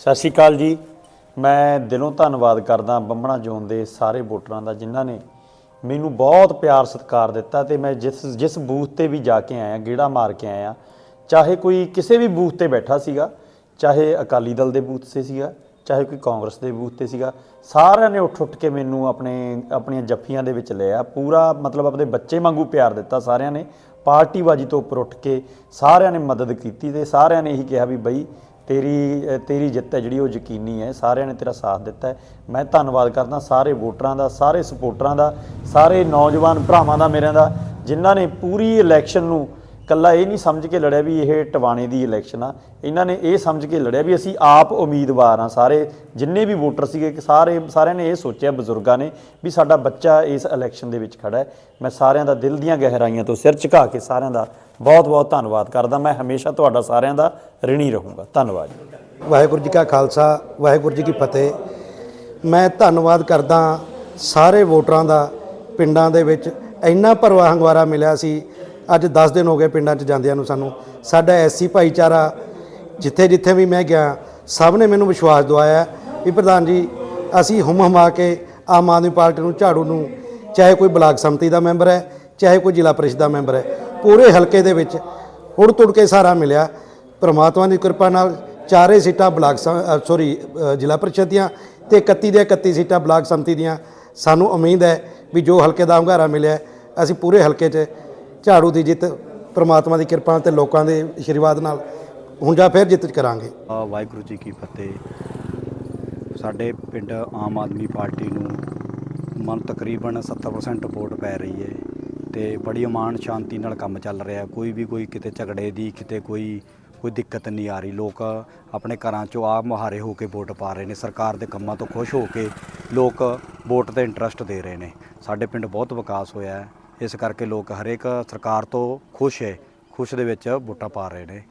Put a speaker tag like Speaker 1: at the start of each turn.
Speaker 1: ਸਤਿ ਸ਼੍ਰੀ ਅਕਾਲ ਜੀ। ਮੈਂ ਦਿਲੋਂ ਧੰਨਵਾਦ ਕਰਦਾ ਬੰਬਣਾ ਜ਼ੋਨ ਦੇ ਸਾਰੇ ਵੋਟਰਾਂ ਦਾ ਜਿਨ੍ਹਾਂ ਨੇ ਮੈਨੂੰ ਬਹੁਤ ਪਿਆਰ ਸਤਿਕਾਰ ਦਿੱਤਾ ਤੇ ਮੈਂ ਜਿਸ ਜਿਸ ਬੂਥ ਤੇ ਵੀ ਜਾ ਕੇ ਆਇਆ, ਗੇੜਾ ਮਾਰ ਕੇ ਆਇਆ, ਚਾਹੇ ਕੋਈ ਕਿਸੇ ਵੀ ਬੂਥ ਤੇ ਬੈਠਾ ਸੀਗਾ, ਚਾਹੇ ਅਕਾਲੀ ਦਲ ਦੇ ਬੂਥ ਤੇ ਸੀਗਾ, ਚਾਹੇ ਕੋਈ ਕਾਂਗਰਸ ਦੇ ਬੂਥ ਤੇ ਸੀਗਾ, ਸਾਰਿਆਂ ਨੇ ਉੱਠ ਉੱਠ ਕੇ ਮੈਨੂੰ ਆਪਣੇ, ਆਪਣੀਆਂ ਜੱਫੀਆਂ ਦੇ ਵਿੱਚ ਲਿਆ, ਪੂਰਾ ਮਤਲਬ ਆਪਣੇ ਬੱਚੇ ਵਾਂਗੂ ਪਿਆਰ ਦਿੱਤਾ ਸਾਰਿਆਂ ਨੇ ਪਾਰਟੀਬਾਜੀ ਤੋਂ ਉੱਪਰ ਉੱਠ ਕੇ ਸਾਰਿਆਂ ਨੇ ਮਦਦ ਕੀਤੀ ਤੇ ਸਾਰਿਆਂ ਨੇ ਇਹੀ ਕਿਹਾ ਵੀ ਬਈ ਤੇਰੀ ਅ, ਤੇਰੀ ਜਿੱਤ ਹੈ ਜਿਹੜੀ ਉਹ ਯਕੀਨੀ ਹੈ ਸਾਰਿਆਂ ਨੇ ਤੇਰਾ ਸਾਥ ਦਿੱਤਾ ਹੈ। ਮੈਂ ਧੰਨਵਾਦ ਕਰਦਾ ਸਾਰੇ ਵੋਟਰਾਂ ਦਾ ਸਾਰੇ ਸਪੋਰਟਰਾਂ ਦਾ ਸਾਰੇ ਨੌਜਵਾਨ ਭਰਾਵਾਂ ਦਾ ਮੇਰਿਆਂ ਦਾ ਜਿਨ੍ਹਾਂ ਨੇ ਪੂਰੀ ਇਲੈਕਸ਼ਨ ਨੂੰ ਕੱਲਾ ਇਹ ਨਹੀਂ ਸਮਝ ਕੇ ਲੜਿਆ ਵੀ ਇਹ ਟਵਾਣੇ ਦੀ ਇਲੈਕਸ਼ਨ ਆ। ਇਹਨਾਂ ਨੇ ਇਹ ਸਮਝ ਕੇ ਲੜਿਆ ਵੀ ਅਸੀਂ ਆਪ ਉਮੀਦਵਾਰ ਆ ਸਾਰੇ, ਜਿੰਨੇ ਵੀ ਵੋਟਰ ਸੀਗੇ, ਕਿ ਸਾਰੇ, ਸਾਰਿਆਂ ਨੇ ਇਹ ਸੋਚਿਆ, ਬਜ਼ੁਰਗਾਂ ਨੇ ਵੀ ਸਾਡਾ ਬੱਚਾ ਇਸ ਇਲੈਕਸ਼ਨ ਦੇ ਵਿੱਚ ਖੜਾ ਹੈ। ਮੈਂ ਸਾਰਿਆਂ ਦਾ ਦਿਲ ਦੀਆਂ ਗਹਿਰਾਈਆਂ ਤੋਂ ਸਿਰ ਝੁਕਾ ਕੇ ਸਾਰਿਆਂ ਦਾ ਬਹੁਤ ਬਹੁਤ ਧੰਨਵਾਦ ਕਰਦਾ। ਮੈਂ ਹਮੇਸ਼ਾ ਤੁਹਾਡਾ ਸਾਰਿਆਂ ਦਾ ਰਿਣੀ ਰਹੂੰਗਾ। ਧੰਨਵਾਦ
Speaker 2: ਵਾਹਿਗੁਰੂ ਜੀ ਕਾ ਖਾਲਸਾ, ਵਾਹਿਗੁਰੂ ਜੀ ਕੀ ਫਤਿਹ। ਮੈਂ ਧੰਨਵਾਦ ਕਰਦਾ ਸਾਰੇ ਵੋਟਰਾਂ ਦਾ ਪਿੰਡਾਂ ਦੇ ਵਿੱਚ। ਇੰਨਾ ਭਰਵਾ ਹੰਗਵਾਰਾ ਮਿਲਿਆ ਸੀ ਅੱਜ 10 ਦਿਨ ਹੋ ਗਏ ਪਿੰਡਾਂ 'ਚ ਜਾਂਦਿਆਂ ਨੂੰ ਸਾਨੂੰ। ਸਾਡਾ ਐਸੀ ਭਾਈਚਾਰਾ ਜਿੱਥੇ ਜਿੱਥੇ ਵੀ ਮੈਂ ਗਿਆ, ਸਭ ਨੇ ਮੈਨੂੰ ਵਿਸ਼ਵਾਸ ਦਵਾਇਆ ਵੀ ਪ੍ਰਧਾਨ ਜੀ, ਅਸੀਂ ਹੁਮ ਹਮਾ ਕੇ ਆਮ ਆਦਮੀ ਪਾਰਟੀ ਨੂੰ, ਝਾੜੂ ਨੂੰ, ਚਾਹੇ ਕੋਈ ਬਲਾਕ ਸੰਮਤੀ ਦਾ ਮੈਂਬਰ ਹੈ, ਚਾਹੇ ਕੋਈ ਜ਼ਿਲ੍ਹਾ ਪਰਿਸ਼ਦ ਦਾ ਮੈਂਬਰ ਹੈ, ਪੂਰੇ ਹਲਕੇ ਦੇ ਵਿੱਚ ਹੁੜ ਤੁੜ ਕੇ ਸਾਰਾ ਮਿਲਿਆ। ਪ੍ਰਮਾਤਮਾ ਦੀ ਕਿਰਪਾ ਨਾਲ ਚਾਰੇ ਸੀਟਾਂ ਬਲਾਕ ਸੌਰੀ ਜ਼ਿਲ੍ਹਾ ਪਰਿਸ਼ਦ ਦੀਆਂ ਤੇ 31 ਦੇ 31 ਸੀਟਾਂ ਬਲਾਕ ਸੰਮਤੀ ਦੀਆਂ। ਸਾਨੂੰ ਉਮੀਦ ਹੈ ਵੀ ਜੋ ਹਲਕੇ ਦਾ ਹੰਗਾਰਾ ਮਿਲਿਆ, ਅਸੀਂ ਪੂਰੇ ਹਲਕੇ 'ਚ ਝਾੜੂ ਦੀ ਜਿੱਤ, ਪ੍ਰਮਾਤਮਾ ਦੀ ਕਿਰਪਾ ਨਾਲ ਤੇ ਲੋਕਾਂ ਦੇ ਆਸ਼ੀਰਵਾਦ ਨਾਲ ਹੁਣ ਜਾਂ ਫਿਰ ਜਿੱਤ ਕਰਾਂਗੇ।
Speaker 3: ਆ ਵਾਹਿਗੁਰੂ ਜੀ ਕੀ ਫਤਿਹ। ਸਾਡੇ ਪਿੰਡ ਆਮ ਆਦਮੀ ਪਾਰਟੀ ਨੂੰ ਮਨ ਤਕਰੀਬਨ 70% ਵੋਟ ਪੈ ਰਹੀ ਹੈ ਤੇ ਬੜੀ ਅਮਾਨ ਸ਼ਾਂਤੀ ਨਾਲ ਕੰਮ ਚੱਲ ਰਿਹਾ। ਕੋਈ ਵੀ ਕੋਈ ਕਿਤੇ ਝਗੜੇ ਦੀ, ਕਿਤੇ ਕੋਈ ਕੋਈ ਦਿੱਕਤ ਨਹੀਂ ਆ ਰਹੀ। ਲੋਕ ਆਪਣੇ ਘਰਾਂ ਚੋਂ ਆ ਮੁਹਾਰੇ ਹੋ ਕੇ ਵੋਟ ਪਾ ਰਹੇ ਨੇ। ਸਰਕਾਰ ਦੇ ਕੰਮਾਂ ਤੋਂ ਖੁਸ਼ ਹੋ ਕੇ ਲੋਕ ਵੋਟ ਤੇ ਇੰਟਰਸਟ ਦੇ ਰਹੇ ਨੇ। ਸਾਡੇ ਪਿੰਡ ਬਹੁਤ ਵਿਕਾਸ ਹੋਇਆ ਹੈ। ਇਸ ਕਰਕੇ ਲੋਕ ਹਰੇਕ ਸਰਕਾਰ ਤੋਂ ਖੁਸ਼ ਹੈ, ਖੁਸ਼ ਦੇ ਵਿੱਚ ਵੋਟਾਂ ਪਾ ਰਹੇ ਨੇ।